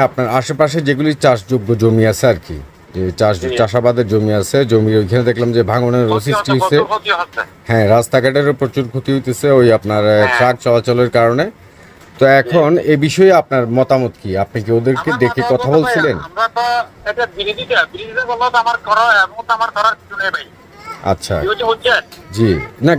আপনার আশেপাশে যেগুলি চাষযোগ্য জমি আছে আর কি যে চাষ চাষাবাদের জমি আছে জমি ওইখানে দেখলাম যে ভাঙনের সৃষ্টি হয়েছে হচ্ছে হ্যাঁ রাস্তাঘাটেরও প্রচুর ক্ষতি হইতেছে ওই আপনার হ্যাঁ। ট্রাক চলাচলের কারণে। তো এখন এ বিষয়ে আপনার মতামত কি? আপনি কি ওদেরকে দেখে কথা বলছিলেন? আমরা তো এটা বিরোধীটা বিরোধীটা বলল তো আমার এমন আমার করার কিছু নেই ভাই। আচ্ছা। জি। না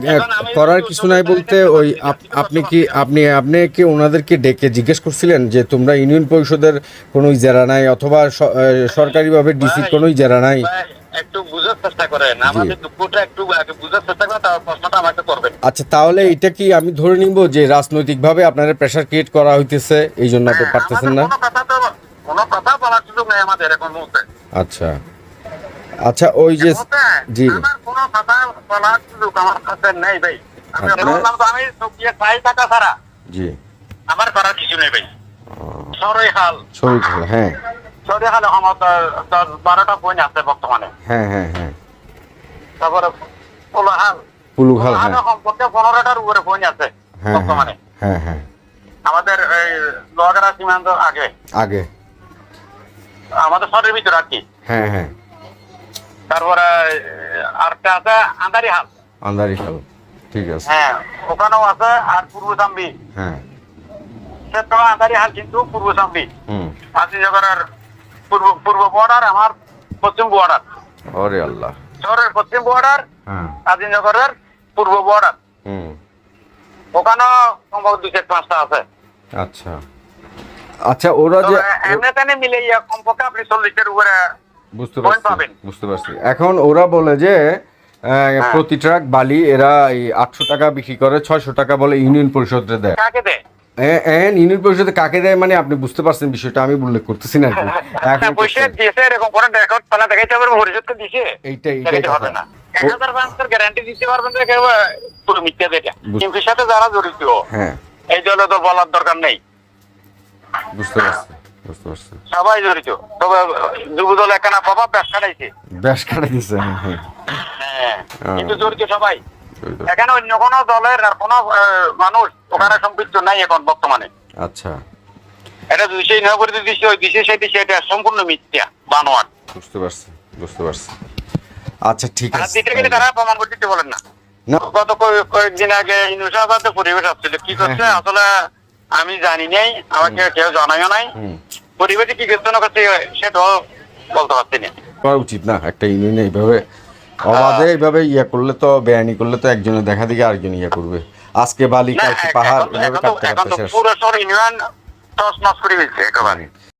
করার কিছু নাই বলতে ওই আপ- আপনি কি আপনি আপনি কি ওনাদেরকে ডেকে জিজ্ঞেস করছিলেন যে তোমরা ইউনিয়ন পরিষদের কোনো ইজারা নাই অথবা সরকারিভাবে ভাই, কোনো ইজারা নাই? একটু বুঝার চেষ্টা করেন। আমাদের দুঃখটা একটু বুঝার চেষ্টা করেন তারপর প্রশ্নটা আমাকে করবেন। আচ্ছা তাহলে এটা কি আমি ধরে নিব যে রাজনৈতিকভাবে আপনারা প্রেশার ক্রিয়েট করা হইতেছে এই জন্য আপনি হ্যাঁ, পারতেছেন না? কোনো কথা তো কোনো কথা বলার সুযোগ নেই আমাদের এখন মুহূর্তে। আচ্ছা। আচ্ছা ওই যে জি। আমার কোনো কথা বলার সুযোগ আমার কাছে নেই ভাই। আমি বললাম তো আমি চোখে চাই টাকা ছাড়া। জি। আমার করার কিছু নেই ভাই। সরই হাল। শরীর ভালো, হ্যাঁ। সরই হাল আমার দশ- দশ বারোটা বই আছে বর্তমানে। হ্যাঁ হ্যাঁ হ্যাঁ। তারপরে হ্যাঁ। সম্পর্কে পনেরোটার উপরে বই আছে হ্যাঁ হ্যাঁ। বর্তমানে। হ্যাঁ হ্যাঁ। আমাদের এই লোহাগাড়া সীমান্ত আগে। আগে। আমাদের শহরের ভিতরে আর কি। হ্যাঁ হ্যাঁ। তারপরে আরেকটা আছে আন্দারি হাল। আন্দারি খাল ঠিক আছে। হ্যাঁ ওখানেও আছে আর পূর্ব চাম্বি হ্যাঁ। সেটা আন্দারি হাল কিন্তু পূর্ব চাম্বি হুম। আজিনগরের পূর্ব পূর্ব বর্ডার আমার পশ্চিম বর্ডার ওরে আল্লাহ। শহরের পশ্চিম বর্ডার হ্যাঁ। আজিনগরের পূর্ব বর্ডার হুম। ওখানেও সম্ভবত দুই চার পাঁচটা আছে। আচ্ছা। আচ্ছা ওরা যে এমনি তেনে মিলে ইয়া কমপক্ষে আপনি চল্লিশের উপরে বুঝতে পারছি বুঝতে পারছি। এখন ওরা বলে যে আহ, প্রতি ট্রাক বালি এরা এই আটশো টাকা বিক্রি করে ছয়শো টাকা বলে ইউনিয়ন পরিষদে দেয়। এন ইউনিয়ন পরিষদে কাকে দেয় মানে আপনি বুঝতে পারছেন বিষয়টা আমি উল্লেখ করতেছি না এখন পয়সা দিয়েছে এরকম করে রেকর্ড পালা দেখাইতে পারবে পরিশোধকে দিছে। এইটাই এইটাই হবে না। এক হাজার পাঁচশোর গ্যারান্টি দিতে পারবেন পুরো মিথ্যা দেটা সাথে যারা জড়িত হ্যাঁ। এই দলে তো বলার দরকার নেই। বুঝতে পারছি। সবাই জড়িত তবে যুব একখানা প্রভাব ব্যাস খাটাইছে ব্যাস কাটা দিছে। কিন্তু জড়িত সবাই। এখানে অন্য কোনো দলের আর কোনো মানুষ ওখানে সম্পৃক্ত নাই এখন বর্তমানে। আচ্ছা। এটা দিচ্ছে ওই দিচ্ছে সেই এটা সম্পূর্ণ মিথ্যা বানোয়ার বুঝতে পারছি বুঝতে পারছি। আচ্ছা ঠিক আছে। তারা প্রমাণ করতে বলেন না। না। গত কয়েকদিন আগে ইনুসাবাদে পরিবেশ আসছিল। কি করছে? হ্যাঁ, হ্যাঁ। আসলে আমি জানি নাই আমাকে কেউ জানাইও নাই। পরিবেশে কি করছে না করছে সেটাও বলতে পারছি না। করা উচিত না একটা ইউনিয়নে এইভাবে অবাধে এইভাবে ইয়ে করলে তো বেআইনি করলে তো একজনের দেখা দিকে আরেকজন ইয়ে করবে। আজকে বালি কালকে পাহাড় এভাবে কাটতে কাটতে শেষ। পুরো সর ইউনিয়ন নস করে দিচ্ছে একেবারে।